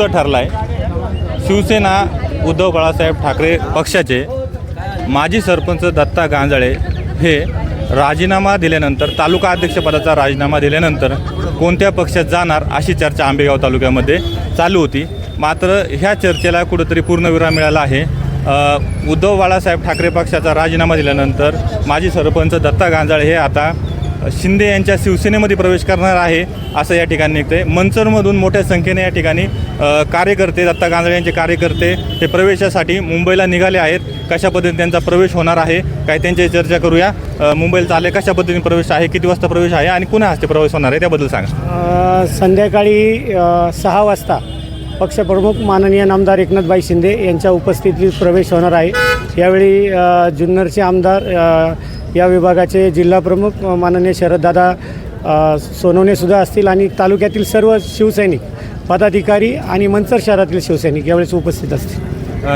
उपयुक्त ठरला आहे शिवसेना उद्धव बाळासाहेब ठाकरे पक्षाचे माजी सरपंच दत्ता गांजाळे हे राजीनामा दिल्यानंतर तालुका अध्यक्षपदाचा राजीनामा दिल्यानंतर कोणत्या पक्षात जाणार अशी चर्चा आंबेगाव तालुक्यामध्ये चालू होती. मात्र ह्या चर्चेला कुठंतरी पूर्णविराम मिळाला आहे. उद्धव बाळासाहेब ठाकरे पक्षाचा राजीनामा दिल्यानंतर माजी सरपंच दत्ता गांजाळे हे आता शिंदे यांच्या शिवसेनेमध्ये प्रवेश करणार आहे असं या ठिकाणी निघतं आहे मंचरमधून मोठ्या संख्येने या ठिकाणी कार्यकर्ते दत्ता गांधळे यांचे कार्यकर्ते हे प्रवेशासाठी मुंबईला निघाले आहेत. कशा पद्धतीने त्यांचा प्रवेश होणार आहे काय त्यांची चर्चा करूया. मुंबईला चालले कशा पद्धतीने प्रवेश आहे किती वाजता प्रवेश आहे आणि कुणा हस्ते प्रवेश होणार आहे त्याबद्दल सांगा. संध्याकाळी सहा वाजता पक्षप्रमुख माननीय नामदार एकनाथबाई शिंदे यांच्या उपस्थितीत प्रवेश होणार आहे. यावेळी जुन्नरचे आमदार या विभागाचे जिल्हाप्रमुख माननीय शरददादा सोनवणेसुद्धा असतील आणि तालुक्यातील सर्व शिवसैनिक पदाधिकारी आणि मंचर शहरातील शिवसैनिक यावेळेस उपस्थित असतील.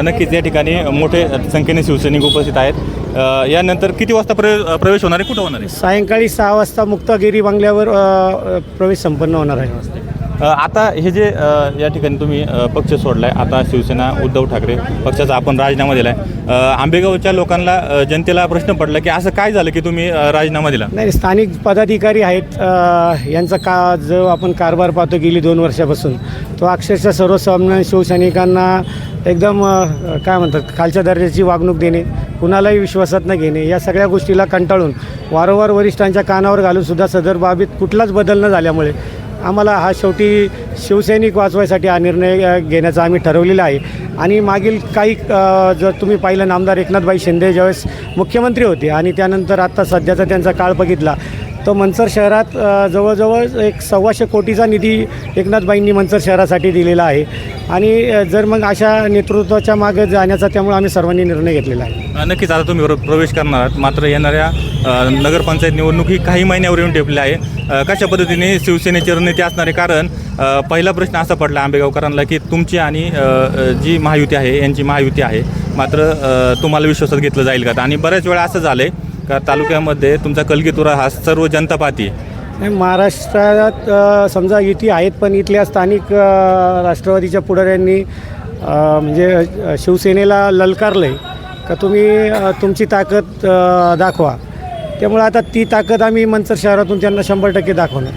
नक्कीच या ठिकाणी मोठे संख्येने शिवसैनिक उपस्थित आहेत. यानंतर किती वाजता प्रवे प्रवेश होणार आहे? कुठं होणार आहे? सायंकाळी सहा वाजता मुक्तागिरी बंगल्यावर प्रवेश संपन्न होणार आहे. आता हे जे या ठिकाणी तुम्ही पक्ष पक्ष सोडलाय आता शिवसेना उद्धव ठाकरे पक्षाचा आपण राजीनामा दिलाय. आहे आंबेगावच्या लोकांना जनतेला प्रश्न पडला की असं काय झालं की तुम्ही राजीनामा दिला? नाही स्थानिक पदाधिकारी आहेत यांचा का जो आपण कारभार पाहतो गेली दोन वर्षापासून तो अक्षरशः सर्वसामान्य शिवसैनिकांना एकदम काय म्हणतात खालच्या दर्जाची वागणूक देणे कुणालाही विश्वासात न घेणे या सगळ्या गोष्टीला कंटाळून वारंवार वरिष्ठांच्या कानावर घालून सुद्धा सदर बाबीत कुठलाच बदल न झाल्यामुळे आम्हाला हा शेवटी शिवसैनिक वाचवायसाठी हा निर्णय घेण्याचा आम्ही ठरवलेला आहे. आणि मागील काही जर तुम्ही पाहिलं नामदार एकनाथबाई शिंदे ज्यावेळेस मुख्यमंत्री होते आणि त्यानंतर आत्ता सध्याचा त्यांचा काळ बघितला तो मनसर शहरात जवळजवळ एक सव्वाशे कोटीचा निधी एकनाथबाईंनी मनसर शहरासाठी दिलेला आहे. आणि जर मग अशा नेतृत्वाच्या मागे जाण्याचा त्यामुळे आम्ही सर्वांनी निर्णय घेतलेला आहे. नक्कीच. आता तुम्ही प्रवेश करणार मात्र येणाऱ्या नगरपंचायत निवडणूक ही काही महिन्यावर येऊन टेपली आहे. कशा पद्धतीने शिवसेनेची रणनीती असणारे कारण पहिला प्रश्न असा पडला आंबेगावकरांना की तुमची आणि जी महायुती आहे यांची महायुती आहे मात्र तुम्हाला विश्वासात घेतलं जाईल का? आणि बऱ्याच वेळा असं झालं आहे का तालुक्यामध्ये तुमचा कलगीतुरा हा सर्व जनतापाती महाराष्ट्रात समजा युती आहेत पण इथल्या स्थानिक राष्ट्रवादीच्या पुढाऱ्यांनी म्हणजे शिवसेनेला ललकारलं आहे का तुम्ही तुमची ताकद दाखवा. त्यामुळे आता ती ताकद आम्ही मंचर शहरातून त्यांना शंभर टक्के दाखवणार.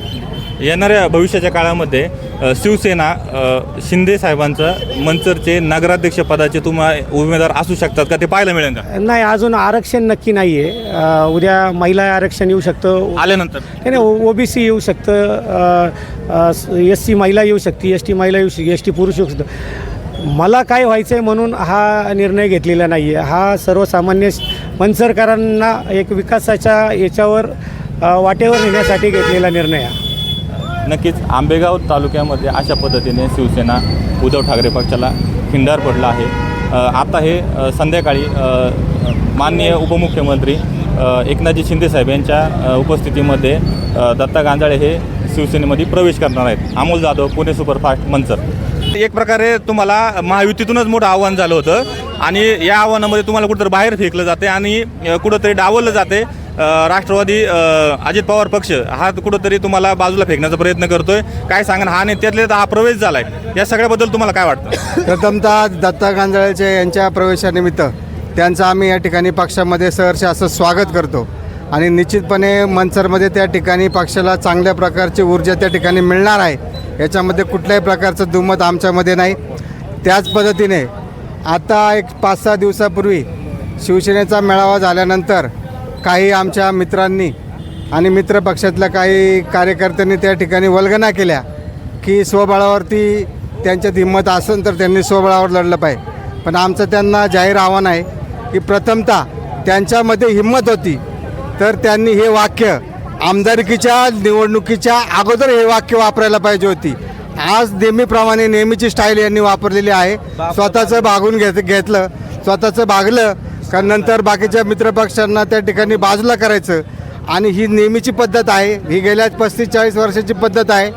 येणाऱ्या भविष्याच्या काळामध्ये अ, शिवसेना अ, शिंदे साहेबांचं मंचरचे नगराध्यक्ष पदाचे तुम्हा उमेदवार असू शकतात का? ते पाहायला मिळेल का? नाही अजून आरक्षण नक्की नाही आहे उद्या महिला आरक्षण येऊ शकतं. आल्यानंतर? नाही नाही ओ बी सी येऊ शकतं. एस सी महिला येऊ शकते एस टी महिला येऊ शकते एस टी पुरुष येऊ शकतं. मला काय व्हायचं आहे म्हणून हा निर्णय घेतलेला नाही आहे हा सर्वसामान्य मनसरकरांना एक विकासाच्या याच्यावर वाटेवर नेण्यासाठी घेतलेला निर्णय आहे नक्कीच आंबेगाव तालुक्यामध्ये अशा पद्धतीने शिवसेना उद्धव ठाकरे पक्षाला खिंडार पडला आहे. आता हे संध्याकाळी माननीय उपमुख्यमंत्री एकनाथजी शिंदेसाहेब यांच्या उपस्थितीमध्ये दत्ता गांजाळे हे शिवसेनेमध्ये प्रवेश करणार आहेत. अमोल जाधव पुणे सुपरफास्ट मंचर एक प्रकारे तुम्हाला महायुतीतूनच मोठं आव्हान झालं होतं. आणि या आव्हानामध्ये तुम्हाला कुठंतरी बाहेर फेकलं जाते आणि कुठंतरी डावललं जाते. राष्ट्रवादी अजित पवार पक्ष हा कुठंतरी तुम्हाला बाजूला फेकण्याचा प्रयत्न करतोय. काय सांगा हा नेत्यातले त्यातले हा प्रवेश झालाय. या सगळ्याबद्दल तुम्हाला काय वाटतं? प्रथमतः दत्ता गांजळेचे यांच्या प्रवेशानिमित्त त्यांचं आम्ही या ठिकाणी पक्षामध्ये सहर्ष असं स्वागत करतो. आणि निश्चितपणे मनसरमध्ये त्या ठिकाणी पक्षाला चांगल्या प्रकारची ऊर्जा त्या ठिकाणी मिळणार आहे. याच्यामध्ये कुठल्याही प्रकारचं दुमत आमच्यामध्ये नाही. त्याच पद्धतीने आता एक पाच सहा दिवसापूर्वी शिवसेनेचा मेळावा झाल्यानंतर काही आमच्या मित्रांनी आणि मित्र पक्षातल्या काही कार्यकर्त्यांनी त्या ठिकाणी वल्गना केल्या की स्वबळावरती त्यांच्यात हिंमत असेल तर त्यांनी स्वबळावर लढलं पाहिजे. पण आमचं त्यांना जाहीर आव्हान आहे की प्रथमतः त्यांच्यामध्ये हिंमत होती तर त्यांनी हे वाक्य आमदारकीच्या निवडणुकीच्या अगोदर हे वाक्य वापरायला पाहिजे होती. आज नेहमीप्रमाणे नेहमीची स्टाईल यांनी वापरलेली आहे. स्वतःचं भागून घेत घेतलं. स्वतःचं भागलं का नंतर बाकीच्या मित्रपक्षांना त्या ठिकाणी बाजूला करायचं. आणि ही नेहमीची पद्धत आहे. ही गेल्या पस्तीस चाळीस वर्षाची पद्धत आहे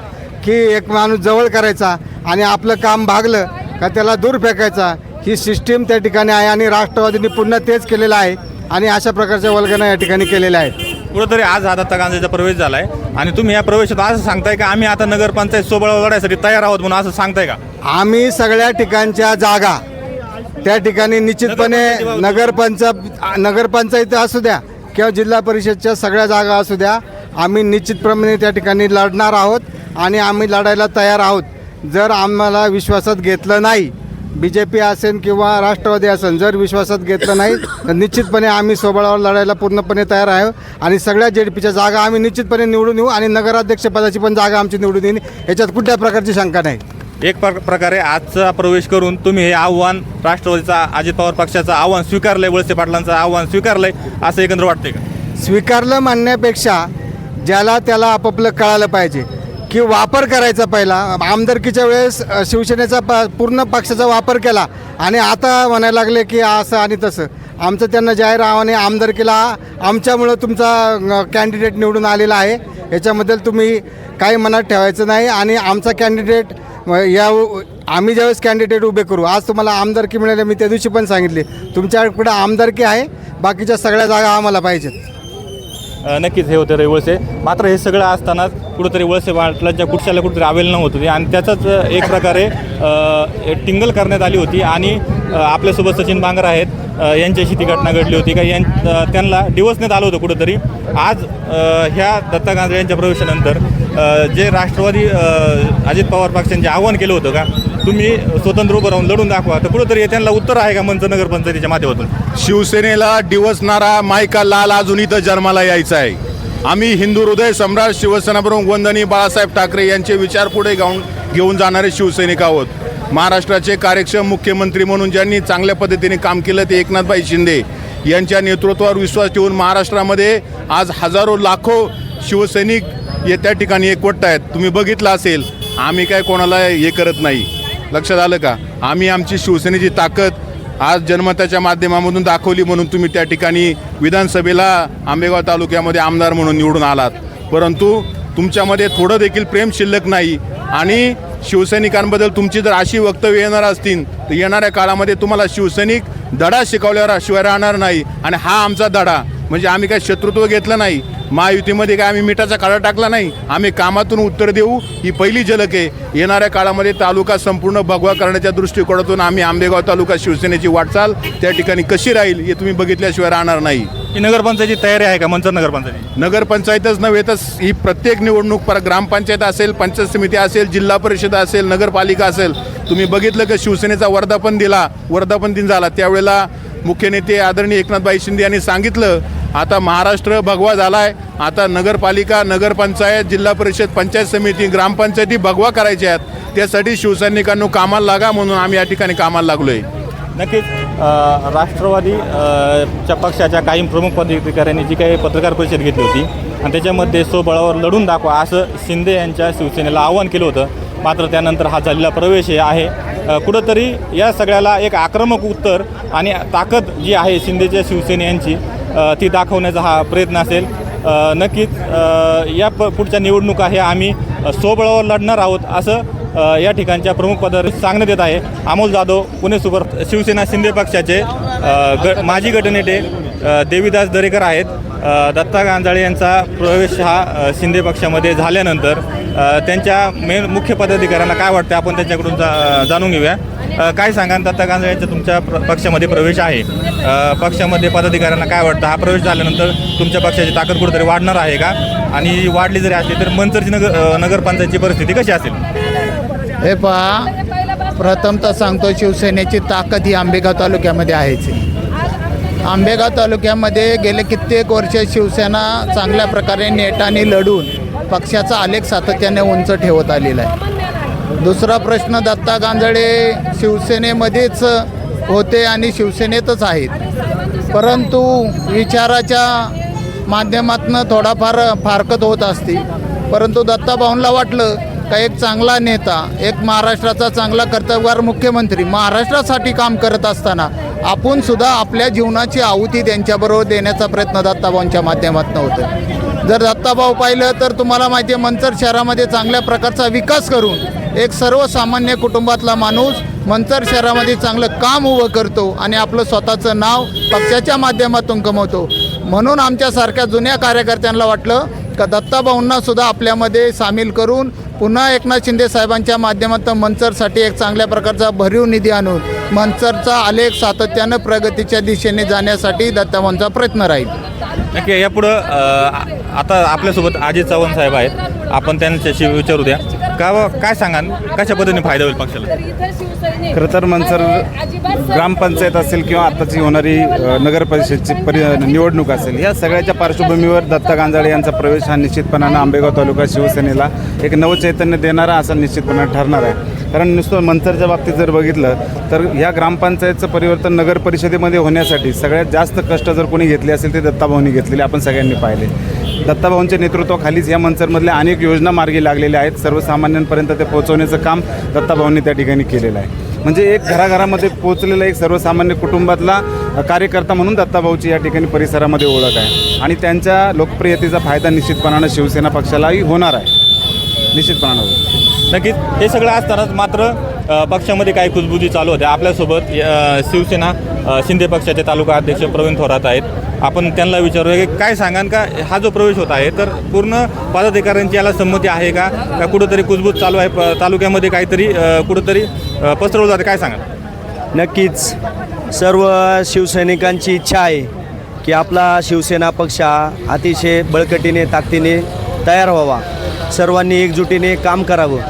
की एक माणूस जवळ करायचा आणि आपलं काम भागलं का त्याला दूर फेकायचा. ही सिस्टीम त्या ठिकाणी आहे आणि राष्ट्रवादींनी पुन्हा तेच केलेलं आहे. आणि अशा प्रकारच्या वल्गना या ठिकाणी केलेल्या आहेत. कुठंतरी आज हा दत्ता प्रवेश झालाय. आणि तुम्ही या प्रवेशात असं सांगताय का आम्ही आता नगरपंचायत सोबळावर लढायसाठी तयार आहोत म्हणून असं सांगताय का? आम्ही सगळ्या ठिकाणच्या जागा त्या ठिकाणी निश्चितपणे नगरपंच नगरपंचायत असू द्या किंवा जिल्हा परिषदच्या सगळ्या जागा असू द्या आम्ही निश्चितप्रमाणे त्या ठिकाणी लढणार आहोत आणि आम्ही लढायला तयार आहोत. जर आम्हाला विश्वासात घेतलं नाही बी जे पी असेल किंवा राष्ट्रवादी असेल जर विश्वासात घेतलं नाही तर निश्चितपणे आम्ही सोबळावर लढायला पूर्णपणे तयार आहे आणि सगळ्या जेडपीच्या जागा आम्ही निश्चितपणे निवडून येऊ आणि नगराध्यक्षपदाची पण जागा आमची निवडून येईल. याच्यात कुठल्या प्रकारची शंका नाही. एक प्र प्रकारे आजचा प्रवेश करून तुम्ही हे आव्हान राष्ट्रवादीचा अजित पवार पक्षाचं आव्हान स्वीकारलंय वळसे पाटलांचं आव्हान स्वीकारलंय असं एकंदर वाटतंय का? स्वीकारलं म्हणण्यापेक्षा ज्याला त्याला आपापलं कळालं पाहिजे. की वापर करायचा पहिला. आमदारकीच्या वेळेस शिवसेनेचा प पूर्ण पक्षाचा वापर केला. आणि आता म्हणायला लागले की असं आणि तसं. आमचं त्यांना जाहीर आव्हाने आमदारकीला आमच्यामुळं तुमचा कॅन्डिडेट निवडून आलेला आहे. याच्याबद्दल तुम्ही काही मनात ठेवायचं नाही आणि आमचा कॅन्डिडेट या आम्ही ज्यावेळेस कॅन्डिडेट उभे करू आज तुम्हाला आमदारकी मिळाली मी त्या दिवशी पण सांगितले. तुमच्याकडे आमदारकी आहे बाकीच्या सगळ्या जागा आम्हाला पाहिजेत. नक्कीच हे होते वळसे. मात्र हे सगळं असतानाच कुठंतरी वळसे वाटलाच्या कुठच्याला कुठेतरी अवेल नव्हत होत होती. आणि त्याचाच एक प्रकारे टिंगल करण्यात आली होती. आणि आपल्यासोबत सचिन बांगर आहेत. यांच्याशी ती घटना घडली होती. का यां त्यांना डिवसण्यात आलं होतं कुठंतरी. आज ह्या दत्ता गांधळे यांच्या प्रवेशानंतर जे राष्ट्रवादी अजित पवार पक्षांचे आव्हान केलं होतं का तुम्ही स्वतंत्र उभं राहून लढून दाखवा. तर कुठंतरी त्यांना उत्तर आहे का मंच नगरपंचायतीच्या माध्यमातून? शिवसेनेला डिवसणारा मायका लाल अजून इथं जन्माला यायचा आहे. आम्ही हिंदू हृदय सम्राट शिवसेना प्रमुख बाळासाहेब ठाकरे यांचे विचार पुढे गाऊन घेऊन जाणारे शिवसैनिक आहोत. महाराष्ट्राचे कार्यक्षम मुख्यमंत्री म्हणून ज्यांनी चांगल्या पद्धतीने काम केलं ते एकनाथभाई शिंदे यांच्या नेतृत्वावर विश्वास ठेवून महाराष्ट्रामध्ये आज हजारो लाखो शिवसैनिक येत्या ठिकाणी एकवटत आहेत. तुम्ही बघितलं असेल आम्ही काय कोणाला हे करत नाही. लक्षात आलं का? आम्ही आमची शिवसेनेची ताकद आज जनमताच्या माध्यमामधून दाखवली म्हणून तुम्ही त्या ठिकाणी विधानसभेला आंबेगाव तालुक्यामध्ये आमदार म्हणून निवडून आलात. परंतु तुमच्यामध्ये थोडं देखील प्रेम शिल्लक नाही आणि शिवसैनिकांबद्दल तुमची जर अशी वक्तव्य येणार असतील तर येणाऱ्या काळामध्ये तुम्हाला शिवसैनिक धडा शिकवल्यावर शिवाय राहणार नाही. आणि हा आमचा धडा. म्हणजे आम्ही काय शत्रुत्व घेतलं नाही. महायुतीमध्ये काय आम्ही मिठाचा काळा टाकला नाही? आम्ही कामातून उत्तर देऊ ही पहिली झलक आहे. येणाऱ्या काळामध्ये तालुका संपूर्ण भगवा करण्याच्या दृष्टिकोनातून आम्ही आंबेगाव तालुका शिवसेनेची वाटचाल त्या ठिकाणी कशी राहील हे तुम्ही बघितल्याशिवाय राहणार नाही. ही नगरपंचायतीची तयारी आहे का मंचर नगरपंचायती नगरपंचायतच नव्हे तर ही प्रत्येक निवडणूक पर ग्रामपंचायत असेल पंचायत समिती असेल जिल्हा परिषद असेल नगरपालिका असेल तुम्ही बघितलं की शिवसेनेचा वर्धापन दिला वर्धापन दिन झाला. त्यावेळेला मुख्य नेते आदरणीय एकनाथबाई शिंदे यांनी सांगितलं आता महाराष्ट्र भगवा झाला आहे आता नगरपालिका नगरपंचायत जिल्हा परिषद पंचायत समिती ग्रामपंचायती भगवा करायच्या आहेत. त्यासाठी शिवसैनिकांनो कामाला लागा म्हणून आम्ही या ठिकाणी कामाला लागलो आहे नक्कीच राष्ट्रवादी च्या पक्षाच्या काही प्रमुख पदाधिकाऱ्यांनी जी काही पत्रकार परिषद घेतली होती आणि त्याच्यामध्ये स्वबळावर लढून दाखवा असं शिंदे यांच्या शिवसेनेला आव्हान केलं होतं. मात्र त्यानंतर हा झालेला प्रवेश हे आहे. कुठंतरी या सगळ्याला एक आक्रमक उत्तर आणि ताकद जी आहे शिंदेच्या शिवसेने यांची ती दाखवण्याचा हा प्रयत्न असेल. नक्कीच या प पुढच्या निवडणुका हे आम्ही सोबळावर लढणार आहोत असं या ठिकाणच्या प्रमुख पदावर सांगण्यात येत आहे. अमोल जाधव पुणे सुपर शिवसेना शिंदे पक्षाचे ग माजी गटनेते देवीदास दरेकर आहेत. दत्ता गांजाळे यांचा प्रवेश हा शिंदे पक्षामध्ये झाल्यानंतर त्यांच्या मेन मुख्य पदाधिकाऱ्यांना काय वाटतं आपण त्यांच्याकडून जा जाणून घेऊया. काय सांगा दत्ता गांजाळे यांचा तुमच्या प्र- पक्षामध्ये प्रवेश आहे. पक्षामध्ये पदाधिकाऱ्यांना काय वाटतं? हा प्रवेश झाल्यानंतर तुमच्या पक्षाची ताकद कुठेतरी वाढणार आहे का? आणि वाढली जरी असली तर मंचरची नगर नगरपंचायतची परिस्थिती कशी असेल? हे पहा प्रथमतः सांगतो शिवसेनेची ताकद ही आंबेगाव तालुक्यामध्ये आहेच. आंबेगाव तालुक्यामध्ये गेले कित्येक वर्ष शिवसेना चांगल्या प्रकारे नेटाने लढून पक्षाचा आलेख सातत्याने उंच ठेवत आलेला आहे. दुसरा प्रश्न दत्ता गांजळे शिवसेनेमध्येच होते आणि शिवसेनेतच आहेत. परंतु विचाराच्या माध्यमातनं थोडाफार फारकत होत असती. परंतु दत्ताभाऊंना वाटलं का एक चांगला नेता एक महाराष्ट्राचा चांगला कर्तव्यगार मुख्यमंत्री महाराष्ट्रासाठी काम करत असताना आपण सुद्धा आपल्या जीवनाची आहुती त्यांच्याबरोबर देण्याचा प्रयत्न दत्ताभाऊंच्या माध्यमातून होतो जर दत्ताभाऊ पाहिलं तर तुम्हाला माहिती आहे मंचर शहरामध्ये चांगल्या प्रकारचा विकास करून एक सर्वसामान्य कुटुंबातला माणूस मंचर शहरामध्ये चांगलं काम उभं करतो आणि आपलं स्वतःचं नाव पक्षाच्या माध्यमातून कमवतो. म्हणून आमच्यासारख्या जुन्या कार्यकर्त्यांना वाटलं का दत्ताभाऊंना सुद्धा आपल्यामध्ये सामील करून पुन्हा एकनाथ शिंदे साहेबांच्या माध्यमातून मंचरसाठी एक चांगल्या प्रकारचा भरीव निधी आणून मंचरचा आलेख सातत्यानं प्रगतीच्या दिशेने जाण्यासाठी दत्ताभाऊंचा प्रयत्न राहील. नक्की यापुढं आता आपल्यासोबत अजित चव्हाण साहेब आहेत. आपण त्यांच्याशी विचारू द्या. का काय सांगा कशा पद्धतीने फायदा होईल पक्षाला? खरं तर मनसर ग्रामपंचायत असेल किंवा आत्ताची होणारी नगर परिषदची परि निवडणूक असेल या सगळ्याच्या पार्श्वभूमीवर दत्ता गांजाळे यांचा प्रवेश हा निश्चितपणानं आंबेगाव तालुका शिवसेनेला एक नवचैतन्य देणारा असा निश्चितपणे ठरणार आहे. कारण नुसतं मनसरच्या बाबतीत जर बघितलं तर ह्या ग्रामपंचायतचं परिवर्तन नगर परिषदेमध्ये होण्यासाठी सगळ्यात जास्त कष्ट जर कोणी घेतले असेल ते दत्ताभाऊंनी घेतलेले आपण सगळ्यांनी पाहिले. दत्ताभाऊंच्या नेतृत्वाखालीच या मंचरमधल्या अनेक योजना मार्गी लागलेल्या आहेत. सर्वसामान्यांपर्यंत ते पोहोचवण्याचं काम दत्ताभाऊंनी त्या ठिकाणी केलेलं आहे. म्हणजे एक घराघरामध्ये पोहोचलेला एक सर्वसामान्य कुटुंबातला कार्यकर्ता म्हणून दत्ताभाऊची या ठिकाणी परिसरामध्ये ओळख आहे. आणि त्यांच्या लोकप्रियतेचा फायदा निश्चितपणानं शिवसेना पक्षालाही होणार आहे. निश्चितपणानं होईल. नक्कीच. हे सगळं असतानाच मात्र पक्षामध्ये काही कुजबुजी चालू होत्या. आपल्यासोबत शिवसेना शिंदे पक्षाचे तालुका अध्यक्ष प्रवीण थोरात आहेत. आपण त्यांना विचारूया की काय सांगाल का? हा जो प्रवेश होत आहे तर पूर्ण पदाधिकाऱ्यांची याला संमती आहे का? का कुठंतरी कुजबूज चालू आहे? प- तालुक्यामध्ये काहीतरी कुठंतरी पसरवलं जाते. काय सांगाल? नक्कीच. सर्व शिवसैनिकांची इच्छा आहे की आपला शिवसेना पक्ष हा अतिशय बळकटीने ताकदीने तयार व्हावा. सर्वांनी एकजुटीने काम करावं.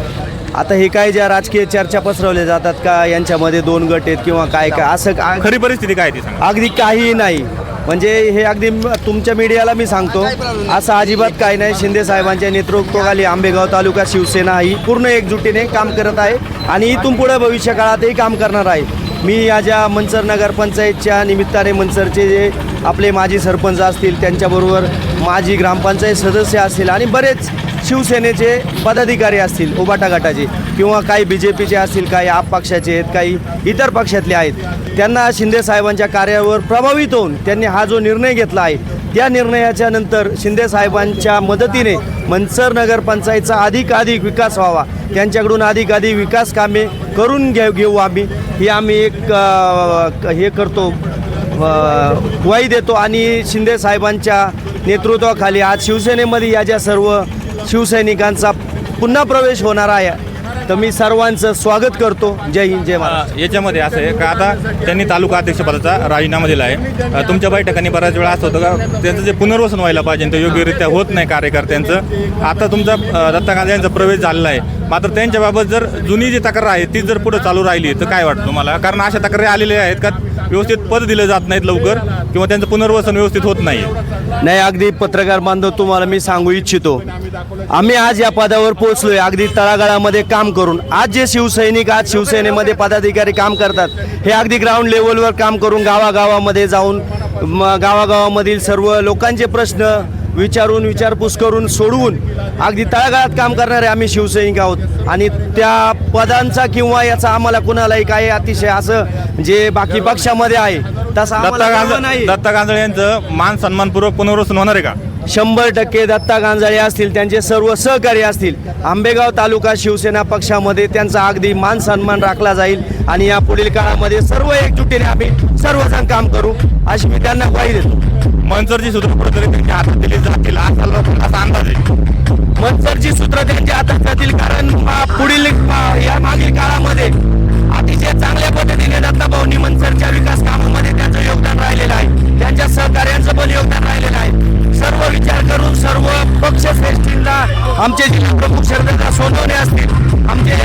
आता हे काय ज्या राजकीय चर्चा पसरवल्या जातात का यांच्यामध्ये दोन गट आहेत किंवा काय काय असं का- खरी परिस्थिती काय आहे ती सांगा. अगदी काहीही नाही. म्हणजे हे अगदी म- तुमच्या मीडियाला मी सांगतो असं अजिबात काही नाही. शिंदे साहेबांच्या नेतृत्वाखाली आंबेगाव तालुका शिवसेना ही पूर्ण एकजुटीने काम करत आहे आणि इथून पुढे भविष्य काळातही काम करणार आहे. मी या ज्या मंचर नगरपंचायतच्या निमित्ताने मंचरचे जे आपले माजी सरपंच असतील त्यांच्याबरोबर माजी ग्रामपंचायत सदस्य असतील आणि बरेच शिवसेनेचे पदाधिकारी असतील उबाटा गटाचे किंवा काही बी जे पीचे असतील काही आप पक्षाचे आहेत काही इतर पक्षातले आहेत त्यांना शिंदे साहेबांच्या कार्यावर प्रभावित होऊन त्यांनी हा जो निर्णय घेतला आहे त्या निर्णयाच्या नंतर शिंदे साहेबांच्या मदतीने मनसर नगरपंचायतचा अधिकाधिक विकास व्हावा. त्यांच्याकडून अधिकाधिक विकास कामे करून घे घेऊ आम्ही. हे आम्ही एक हे करतो अ, ग्वाही देतो आणि शिंदे साहेबांच्या नेतृत्वाखाली आज शिवसेनेमध्ये या ज्या सर्व शिवसैनिकांचा पुन्हा प्रवेश होणार आहे. तर मी सर्वांचं स्वागत करतो. जय हिंद जय अ, याच्यामध्ये असं आहे का आता त्यांनी तालुका अध्यक्षपदाचा राजीनामा दिला आहे. तुमच्या बैठकांनी बऱ्याच वेळा असं होतं का त्यांचं जे पुनर्वसन व्हायला पाहिजे ते योग्यरित्या होत नाही कार्यकर्त्यांचं. आता तुमचा दत्ता गांधी यांचा प्रवेश झालेला आहे. मात्र त्यांच्याबाबत जर जुनी जी तक्रार आहे ती जर पुढे चालू राहिली तर काय वाटतं तुम्हाला? कारण अशा तक्रारी आलेल्या आहेत का व्यवस्थित पद दिले जात नाहीत लवकर किंवा त्यांचं पुनर्वसन व्यवस्थित होत नाही नाही अगदी पत्रकार बांधव तुम्हाला मी सांगू इच्छितो. आम्ही आज या पदावर पोहोचलोय. अगदी तळागाळामध्ये काम करून. आज जे शिवसैनिक आज शिवसेनेमध्ये पदाधिकारी काम करतात हे अगदी ग्राउंड लेवलवर काम करून गावागावामध्ये जाऊन गावागावामधील सर्व लोकांचे प्रश्न विचारून विचारपूस करून सोडवून अगदी तळागाळात काम करणारे आम्ही शिवसैनिक आहोत. आणि त्या पदांचा किंवा याचा आम्हाला कुणालाही काय अतिशय असं जे बाकी पक्षामध्ये आहे तसं दत्ता गांधळे यांचं मान सन्मानपूर्वक पुनर्वसन होणार आहे का? शंभर टक्के दत्ता गांजाळे असतील त्यांचे सर्व सहकारी असतील आंबेगाव तालुका शिवसेना पक्षामध्ये त्यांचा अगदी मान सन्मान राखला जाईल. आणि या पुढील काळामध्ये सर्व एकजुटीने आम्ही सर्वजण काम करू. अशी मी त्यांना ग्वाही देतो. मनसरची सूत्र कुठेतरी त्यांच्या हातात दिली जातील असा असा अंदाज आहे. मनसरची सूत्र त्यांच्या हातात जातील कारण पुढील या मागील काळामध्ये अतिशय चांगल्या पद्धतीने दत्ताभाऊ मनसरच्या विकास कामामध्ये त्यांचं योगदान राहिलेलं आहे. त्यांच्या सहकार्यांचं पण योगदान राहिलेलं आहे. सर्व विचार करून सर्व पक्षश्रेष्ठींना आमचे जिल्हा प्रमुख शरदा सोनवणे असतील आमचे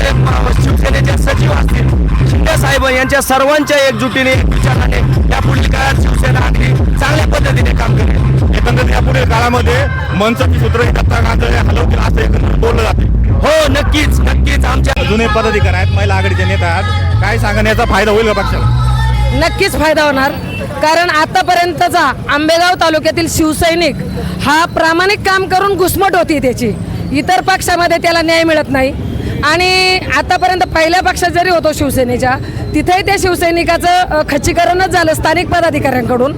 शिवसेनेचे सचिव असतील शिंदे साहेब यांच्या सर्वांच्या एकजुटीने विचाराने पुढील काळात शिवसेना अगदी चांगल्या पद्धतीने काम करेल. एकंदरीत या पुढील काळामध्ये मनसरची सूत्र ही दत्ता गांधळे हलवतील असं एकंदरीत बोललं जाते. हो नक्कीच नक्कीच आमच्या जुने पदाधिकारी आहेत महिला आघाडीचे नेते आहेत. काय सांगा याचा फायदा होईल का पक्षाला? नक्कीच फायदा होणार. कारण आतापर्यंतचा आंबेगाव तालुक्यातील शिवसैनिक हा प्रामाणिक काम करून घुसमट होती त्याची. इतर पक्षामध्ये त्याला न्याय मिळत नाही. आणि आतापर्यंत पहिल्या पक्षात जरी होतो शिवसेनेच्या तिथेही त्या शिवसैनिकाचं खच्चीकरणच झालं स्थानिक पदाधिकाऱ्यांकडून.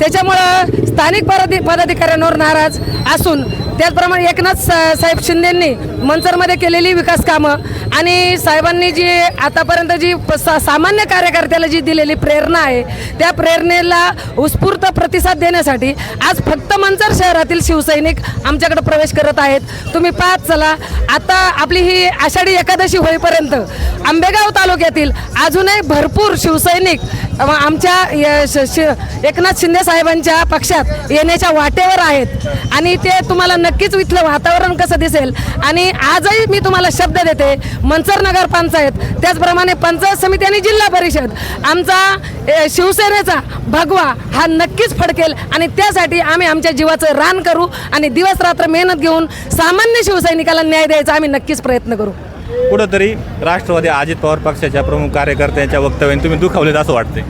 त्याच्यामुळं स्थानिक पदाधि पदाधिकाऱ्यांवर नाराज असून त्याचप्रमाणे एकनाथ सा- साहेब शिंदेंनी मंचरमध्ये केलेली विकास कामं आणि साहेबांनी जी आतापर्यंत जी प- सा- सामान्य कार्यकर्त्याला जी दिलेली प्रेरणा आहे त्या प्रेरणेला उत्स्फूर्त प्रतिसाद देण्यासाठी आज फक्त मंचर शहरातील शिवसैनिक आमच्याकडे प्रवेश करत आहेत. तुम्ही पाहत चला आता आपली ही आषाढी एकादशी होईपर्यंत आंबेगाव तालुक्यातील अजूनही भरपूर शिवसैनिक आमच्या य- श- एकनाथ शिंदे साहेबांच्या पक्षात येण्याच्या वाटेवर आहेत. आणि ते तुम्हाला नक्कीच इथलं वातावरण कसं दिसेल. आणि आजही मी तुम्हाला शब्द देते मंचर नगर पंचायत त्याचप्रमाणे पंचायत समिती आणि जिल्हा परिषद आमचा ए, शिवसेनेचा भगवा हा नक्कीच फडकेल. आणि त्यासाठी आम्ही आमच्या जीवाचं रान करू आणि दिवस रात्र मेहनत घेऊन सामान्य शिवसैनिकाला न्याय द्यायचा आम्ही नक्कीच प्रयत्न करू. कुठंतरी राष्ट्रवादी अजित पवार पक्षाच्या प्रमुख कार्यकर्त्यांच्या वक्तव्याने तुम्ही दुखावलेत असं वाटते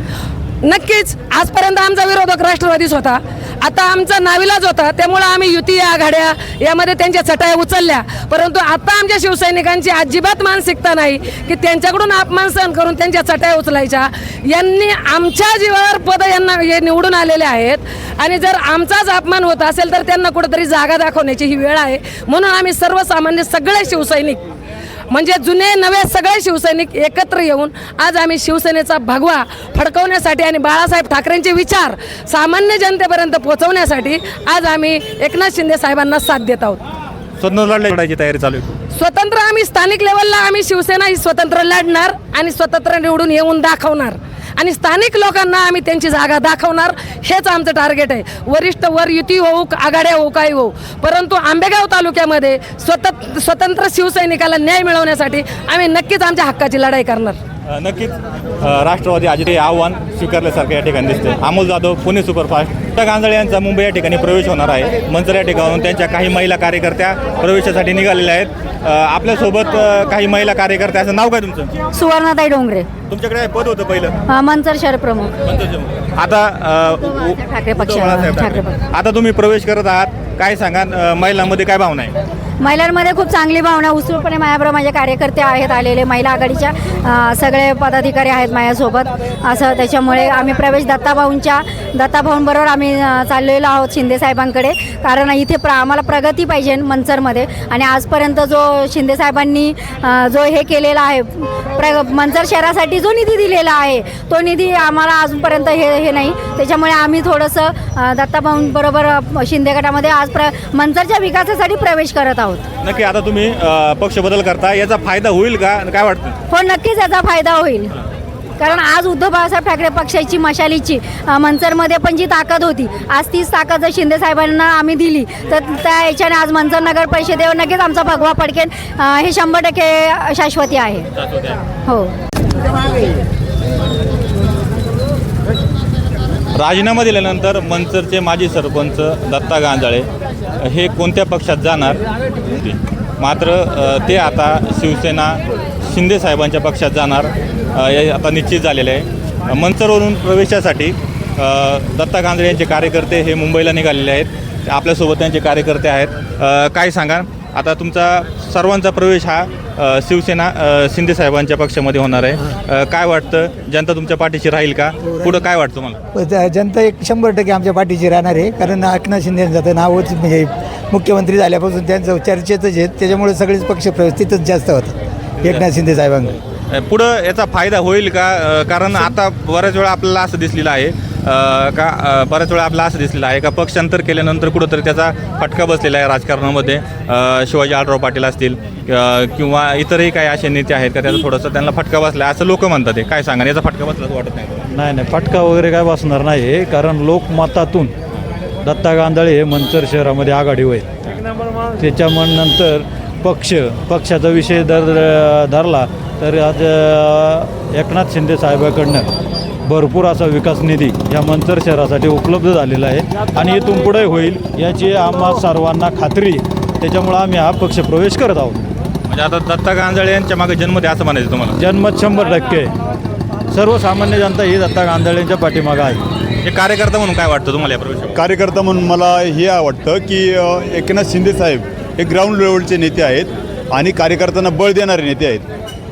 नक्कीच. आजपर्यंत आमचा विरोधक राष्ट्रवादीच होता. आता आमचा नाविलाज होता. त्यामुळं आम्ही युती आघाड्या यामध्ये त्यांच्या चटाया उचलल्या. परंतु आता आमच्या शिवसैनिकांची अजिबात मानसिकता नाही की त्यांच्याकडून अपमान सहन करून त्यांच्या चटाया उचलायच्या. यांनी आमच्या जीवावर पद यांना हे निवडून आलेले आहेत. आणि जर आमचाच अपमान होत असेल तर त्यांना कुठेतरी जागा दाखवण्याची ही वेळ आहे. म्हणून आम्ही सर्वसामान्य सगळे शिवसैनिक म्हणजे जुने नवे सगळे शिवसैनिक एकत्र येऊन आज आम्ही शिवसेनेचा भगवा फडकवण्यासाठी आणि बाळासाहेब ठाकरेंचे विचार सामान्य जनतेपर्यंत पोहोचवण्यासाठी आज आम्ही एकनाथ शिंदे साहेबांना साथ देत आहोत. स्वतंत्र लढायची तयारी चालू आहे. स्वतंत्र आम्ही स्थानिक लेवलला आम्ही शिवसेना ही स्वतंत्र लढणार आणि स्वतंत्र निवडून येऊन दाखवणार. आणि स्थानिक लोकांना आम्ही त्यांची जागा दाखवणार हेच आमचं टार्गेट आहे. वरिष्ठ वर युती होऊ आघाड्या होऊ काही होऊ. परंतु आंबेगाव तालुक्यामध्ये स्वतः स्वतंत्र शिवसैनिकाला न्याय मिळवण्यासाठी आम्ही नक्कीच आमच्या हक्काची लढाई करणार. नक्कीच राष्ट्रवादी हे आव्हान स्वीकारल्यासारखं या ठिकाणी दिसते अमोल जाधव पुणे सुपरफास्ट. गांजळे यांचा मुंबई या ठिकाणी प्रवेश होणार आहे. मंचर या ठिकाणून त्यांच्या काही महिला कार्यकर्त्या प्रवेशासाठी निघालेल्या आहेत. आपल्यासोबत काही महिला कार्यकर्त्या असं नाव काय तुमचं? सुवर्णाताई डोंगरे. तुमच्याकडे पद होतं पहिलं. मंचर शहर प्रमुख. आता ठाकरे पक्ष-. आता तुम्ही प्रवेश करत आहात. काय सांगा महिलांमध्ये काय भावना आहे? महिलांमध्ये खूप चांगली भावना उत्सुकपणे माझ्याबरोबर माझे कार्यकर्ते आहेत आलेले महिला आघाडीच्या सगळे पदाधिकारी आहेत माझ्यासोबत. असं त्याच्यामुळे आम्ही प्रवेश दत्ताभाऊंच्या दत्ताभाऊंबरोबर आम्ही चाललेलो आहोत शिंदेसाहेबांकडे कारण इथे प्र आम्हाला प्रगती पाहिजे मंचरमध्ये. आणि आजपर्यंत जो शिंदेसाहेबांनी जो हे केलेला आहे प्र मंचर शहरासाठी जो निधी दिलेला आहे तो निधी आम्हाला अजूनपर्यंत हे हे नाही. त्याच्यामुळे आम्ही थोडंसं दत्ताभाऊंबरोबर शिंदे गटामध्ये आज प्र मंचरच्या विकासासाठी प्रवेश करत आहोत. नक्की आता तुम्ही अ, पक्ष बदल करता याचा फायदा होईल का? काय वाटतं? हो नक्कीच याचा फायदा होईल. कारण आज उद्धव बाळासाहेब ठाकरे पक्षाची मशालीची अ, मंचरमध्ये पण जी ताकद होती आज तीच ताकद जर शिंदे साहेबांना आम्ही दिली तर त्या याच्याने आज मंचर नगर परिषदेवर नक्कीच आमचा भगवा पडकेन. अ, हे शंभर टक्के शाश्वती आहे. हो. राजीनामा दिल्यानंतर मंचरचे माजी सरपंच दत्ता गांजाळे हे कोणत्या पक्षात जाणार? मात्र ते आता शिवसेना शिंदे साहेबांच्या पक्षात जाणार हे आता निश्चित झालेले आहे. मंचरवरून प्रवेशासाठी दत्ता गांजाळे यांचे कार्यकर्ते हे मुंबईला निघालेले आहेत. आपल्यासोबत त्यांचे कार्यकर्ते आहेत. काय सांगा आता तुमचा सर्वांचा प्रवेश हा शिवसेना शिंदे साहेबांच्या पक्षामध्ये होणार आहे. काय वाटतं? जनता तुमच्या पाठीशी राहील का? पुढं काय वाटतं तुम्हाला? प- ज- जनता एक शंभर टक्के आमच्या पाठीशी राहणार आहे. कारण एकनाथ शिंदे यांचं नावच म्हणजे मुख्यमंत्री झाल्यापासून त्यांचं चर्चेतच आहेत त्याच्यामुळे सगळेच पक्ष प्रवेश तिथंच जास्त होतं एकनाथ शिंदे साहेबांकडे. पुढं याचा फायदा होईल का? कारण आता बऱ्याच वेळा आपल्याला असं दिसलेलं आहे का बऱ्याच वेळा आपला असं दिसलेला आहे का पक्षांतर केल्यानंतर कुठंतरी त्याचा फटका बसलेला आहे राजकारणामध्ये. शिवाजी आढराव पाटील असतील किंवा इतरही काही असे नेते आहेत का त्याचा थोडंसं त्यांना फटका बसला आहे असं लोक म्हणतात ते काय सांगा याचा फटका बसला वाटत नाही नाही नाही फटका वगैरे काय बसणार नाही कारण लोकमतातून दत्ता गांधळे हे मंचर शहरामध्ये आघाडी होईल. त्याच्यामुळे नंतर पक्ष पक्षाचा विषय जर धरला तर आज एकनाथ शिंदे साहेबाकडनं भरपूर असा विकास निधी या मंचर शहरासाठी उपलब्ध झालेला आहे. आणि इथून पुढे होईल याची आम्हा सर्वांना खात्री. त्याच्यामुळं आम्ही हा पक्ष प्रवेश करत आहोत. म्हणजे आता दत्ता गांजाळे यांच्या मागे जन्म द्या असं म्हणायचं तुम्हाला? जन्मत शंभर टक्के. सर्वसामान्य जनता ही दत्ता गांधळेंच्या पाठीमागं आहे. हे कार्यकर्ता म्हणून काय वाटतं तुम्हाला या प्रवेशावर? कार्यकर्ता म्हणून मला हे वाटतं की एकनाथ शिंदे साहेब हे ग्राउंड लेवलचे नेते आहेत आणि कार्यकर्त्यांना बळ देणारे नेते आहेत.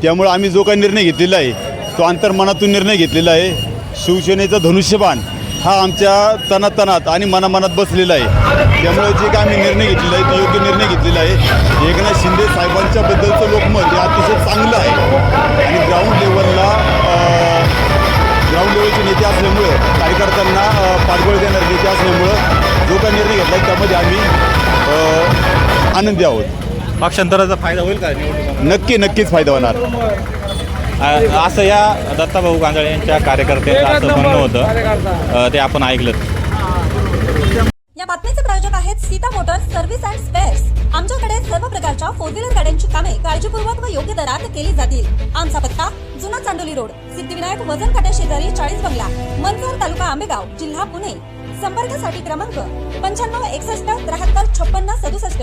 त्यामुळे आम्ही जो काही निर्णय घेतलेला आहे तो अंतर्मनातून निर्णय घेतलेला आहे. शिवसेनेचा धनुष्यबाण हा आमच्या तनातनात आणि मनामनात बसलेला आहे. त्यामुळे जे काय आम्ही निर्णय घेतलेला आहे तो योग्य निर्णय घेतलेला आहे. एकनाथ शिंदे साहेबांच्या बद्दलचं लोकमत हे अतिशय चांगलं आहे. आणि ग्राउंड लेवलला ग्राउंड लेवलचे नेते असल्यामुळं कार्यकर्त्यांना पाठबळ देणारे नेते असल्यामुळं जो काय निर्णय घेतला आहे त्यामध्ये आम्ही आनंदी आहोत. पक्षांतराचा फायदा होईल का निवडणुका नक्की नक्कीच फायदा होणार. असं या दत्ताभाऊ गांजाळे यांच्या कार्यकर्त्यांचं असं म्हणणं होतं. ते आपण ऐकलं. या बातमीचे प्रायोजक आहेत Sita motors service and spares. आमच्याकडे सर्व प्रकारच्या फोर व्हीलर गाड्यांची कामे काळजीपूर्वक व योग्य दरात केली जातील. आमचा पत्ता जुना चांडोली रोड सिद्धिविनायक वजन काट्या शेजारी चाळीस बंगला मनसर तालुका आंबेगाव जिल्हा पुणे. संपर्कासाठी क्रमांक पंच्याण्णव एकसष्ट त्र्याहत्तर छप्पन्न सदुसष्ट.